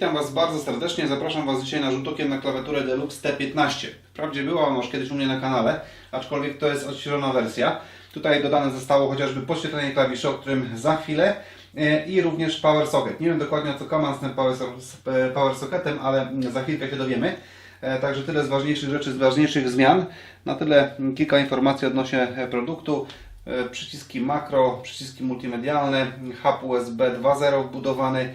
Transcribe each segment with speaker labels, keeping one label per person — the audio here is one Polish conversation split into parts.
Speaker 1: Witam Was bardzo serdecznie. Zapraszam Was dzisiaj na rzut okiem na klawiaturę Deluxe T15. Wprawdzie była ona już kiedyś u mnie na kanale, aczkolwiek to jest odświeżona wersja. Tutaj dodane zostało chociażby podświetlenie klawiszy, o którym za chwilę e, i również Power Socket. Nie wiem dokładnie o co kaman z tym Power, e, Socketem, ale mm, za chwilkę się dowiemy. E, Także tyle z ważniejszych rzeczy, z ważniejszych zmian. Na tyle mm, kilka informacji odnośnie produktu. Przyciski makro, przyciski multimedialne, hub USB 2.0 wbudowany,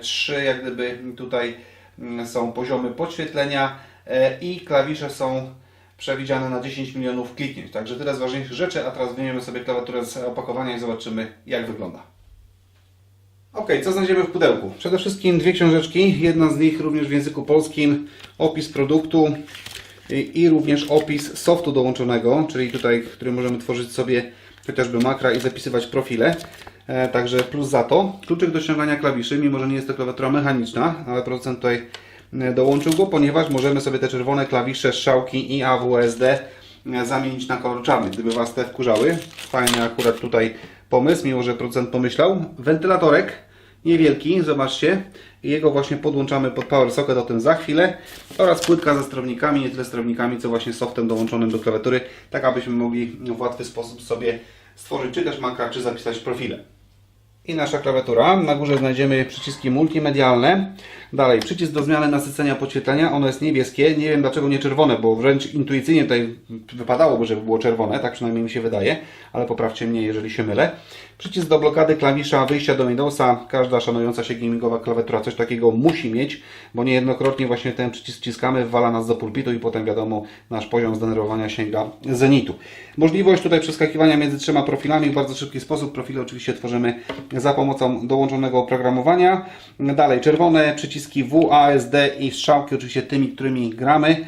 Speaker 1: trzy jak gdyby tutaj mm, są poziomy podświetlenia e, i klawisze są przewidziane na 10 milionów kliknięć. Także tyle z ważniejszych rzeczy, a teraz wyjmiemy sobie klawiaturę z opakowania i zobaczymy jak wygląda. Ok, co znajdziemy w pudełku? Przede wszystkim dwie książeczki, jedna z nich również w języku polskim, opis produktu i również opis softu dołączonego, czyli tutaj, który możemy tworzyć sobie chociażby makra i zapisywać profile. E, także plus za to. Kluczyk do ściągania klawiszy, mimo że nie jest to klawiatura mechaniczna, ale producent tutaj e, dołączył go, ponieważ możemy sobie te czerwone klawisze, strzałki i AWSD e, zamienić na kolor czarny, gdyby Was te wkurzały. Fajny akurat tutaj pomysł, mimo że producent pomyślał. Wentylatorek niewielki, zobaczcie. Jego właśnie podłączamy pod Power Socket, o tym za chwilę. Oraz płytka ze sterownikami, nie tyle sterownikami, co właśnie softem dołączonym do klawiatury, tak abyśmy mogli w łatwy sposób sobie stworzyć czy też makra, czy zapisać profile. I nasza klawiatura. Na górze znajdziemy przyciski multimedialne. Dalej, przycisk do zmiany nasycenia podświetlenia. Ono jest niebieskie. Nie wiem dlaczego nie czerwone, bo wręcz intuicyjnie tutaj wypadałoby, żeby było czerwone. Tak przynajmniej mi się wydaje, ale poprawcie mnie, jeżeli się mylę. Przycisk do blokady klawisza wyjścia do Windowsa. Każda szanująca się gamingowa klawiatura coś takiego musi mieć, bo niejednokrotnie właśnie ten przycisk wciskamy, wala nas do pulpitu i potem wiadomo, nasz poziom zdenerwowania sięga zenitu. Możliwość tutaj przeskakiwania między trzema profilami w bardzo szybki sposób. Profile oczywiście tworzymy za pomocą dołączonego oprogramowania. Dalej, czerwone przyciski W, A, S, D i strzałki, oczywiście tymi, którymi gramy,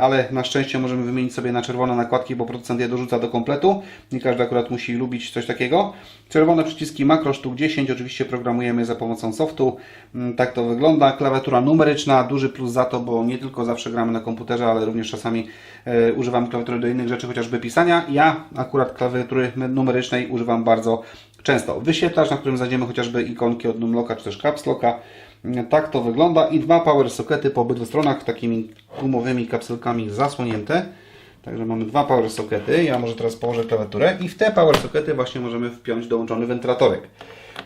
Speaker 1: ale na szczęście możemy wymienić sobie na czerwone nakładki, bo producent je dorzuca do kompletu. Nie każdy akurat musi lubić coś takiego. Czerwone przyciski makro sztuk 10, oczywiście programujemy za pomocą softu. Mm, Tak to wygląda. Klawiatura numeryczna, duży plus za to, bo nie tylko zawsze gramy na komputerze, ale również czasami e, używam klawiatury do innych rzeczy, chociażby pisania. Ja akurat klawiatury numerycznej używam bardzo często. Wyświetlacz, na którym znajdziemy chociażby ikonki od Numlocka czy też Caps Locka. Mm, Tak to wygląda i dwa power sockety po obydwu stronach takimi gumowymi kapselkami zasłonięte. Także mamy dwa power sockety. Ja może teraz położę klawiaturę i w te power sockety właśnie możemy wpiąć dołączony wentylatorek.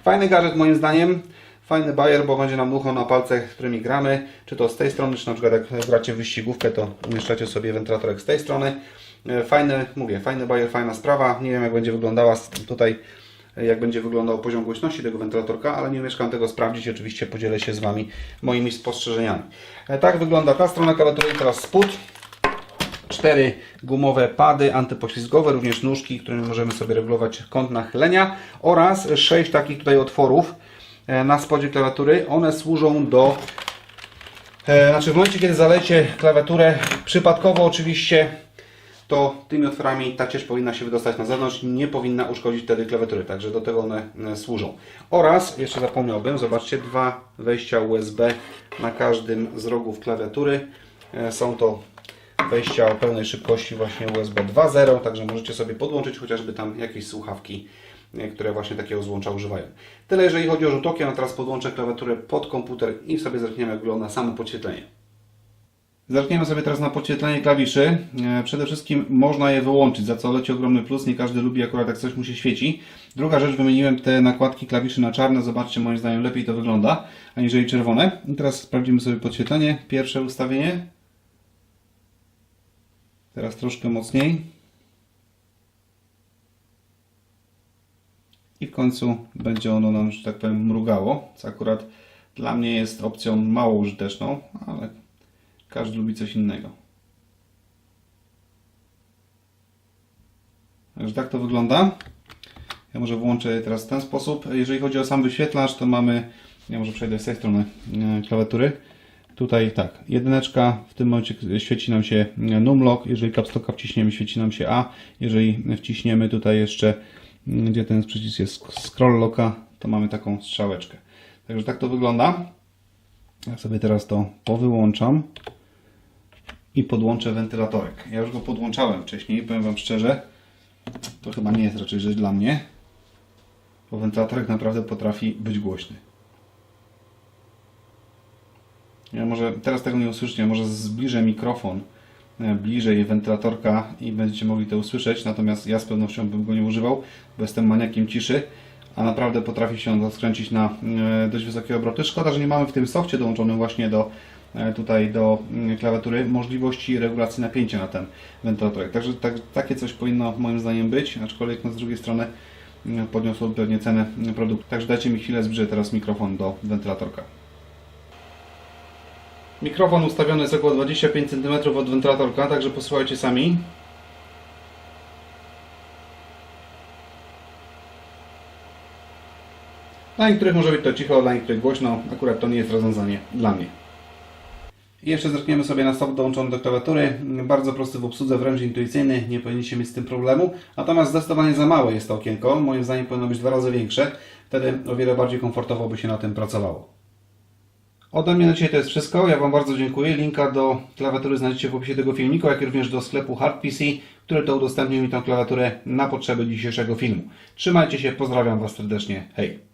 Speaker 1: Fajny gadżet moim zdaniem. Fajny bajer, bo będzie nam dmuchał na palcach, którymi gramy. Czy to z tej strony, czy na przykład jak gracie wyścigówkę, to umieszczacie sobie wentylatorek z tej strony. E, Fajny, mówię, fajny bajer, fajna sprawa. Nie wiem jak będzie wyglądała tutaj jak będzie wyglądał poziom głośności tego wentylatorka, ale nie mieszkam tego sprawdzić. Oczywiście podzielę się z Wami moimi spostrzeżeniami. E, Tak wygląda ta strona klawiatury teraz spód. Cztery gumowe pady antypoślizgowe, również nóżki, którymi możemy sobie regulować kąt nachylenia oraz sześć takich tutaj otworów e, na spodzie klawiatury. One służą do E, Znaczy w momencie, kiedy zalecie klawiaturę, przypadkowo oczywiście, to tymi otworami ta ciecz powinna się wydostać na zewnątrz, nie powinna uszkodzić wtedy klawiatury, także do tego one e, służą. Oraz, jeszcze zapomniałbym, zobaczcie, dwa wejścia USB na każdym z rogów klawiatury. E, Są to wejścia o pełnej szybkości właśnie USB 2.0, także możecie sobie podłączyć chociażby tam jakieś słuchawki, e, które właśnie takiego złącza używają. Tyle jeżeli chodzi o rzut okiem, a teraz podłączę klawiaturę pod komputer i sobie zerkniemy jak wygląda samo podświetlenie. Zerkniemy sobie teraz na podświetlenie klawiszy. E, Przede wszystkim można je wyłączyć, za co leci ogromny plus. Nie każdy lubi akurat jak coś mu się świeci. Druga rzecz, wymieniłem te nakładki klawiszy na czarne. Zobaczcie, moim zdaniem lepiej to wygląda, aniżeli czerwone. I teraz sprawdzimy sobie podświetlenie. Pierwsze ustawienie. Teraz troszkę mocniej. I w końcu będzie ono nam, że tak powiem, mrugało, co akurat dla mnie jest opcją mało użyteczną, ale każdy lubi coś innego. Także tak to wygląda. Ja może włączę je teraz w ten sposób. Jeżeli chodzi o sam wyświetlacz, to mamy, ja może przejdę z tej strony e, klawiatury. Tutaj tak, jedyneczka, w tym momencie świeci nam się numlock, jeżeli capstocka wciśniemy, świeci nam się A, jeżeli wciśniemy tutaj jeszcze, mm, gdzie ten przycisk jest scroll locka, to mamy taką strzałeczkę. Także tak to wygląda. Ja sobie teraz to powyłączam i podłączę wentylatorek. Ja już go podłączałem wcześniej, powiem Wam szczerze, to chyba nie jest raczej rzecz dla mnie, bo wentylatorek naprawdę potrafi być głośny. Ja może teraz tego nie usłyszycie, może zbliżę mikrofon e, bliżej wentylatorka i będziecie mogli to usłyszeć, natomiast ja z pewnością bym go nie używał, bo jestem maniakiem ciszy, a naprawdę potrafi się on rozkręcić na e, dość wysokie obroty. Szkoda, że nie mamy w tym softie dołączonym właśnie do tutaj do mm, klawiatury możliwości regulacji napięcia na ten wentylatorek. Także tak, takie coś powinno moim zdaniem być, aczkolwiek no, z drugiej strony mm, podniosło pewnie cenę produktu. Także dajcie mi chwilę, zbliżę teraz mikrofon do wentylatorka. Mikrofon ustawiony jest około 25 cm od wentylatorka, także posłuchajcie sami. Dla niektórych może być to cicho, dla niektórych głośno. Akurat to nie jest rozwiązanie dla mnie. Jeszcze zerkniemy sobie na stop dołączony do klawiatury. Bardzo prosty w obsłudze, wręcz intuicyjny, nie powinniście mieć z tym problemu. Natomiast zdecydowanie za małe jest to okienko. Moim zdaniem powinno być dwa razy większe. Wtedy o wiele bardziej komfortowo by się na tym pracowało. Ode mnie na dzisiaj to jest wszystko. Ja Wam bardzo dziękuję. Linka do klawiatury znajdziecie w opisie tego filmiku, jak również do sklepu HardPC, który to udostępnił mi tę klawiaturę na potrzeby dzisiejszego filmu. Trzymajcie się, pozdrawiam Was serdecznie. Hej!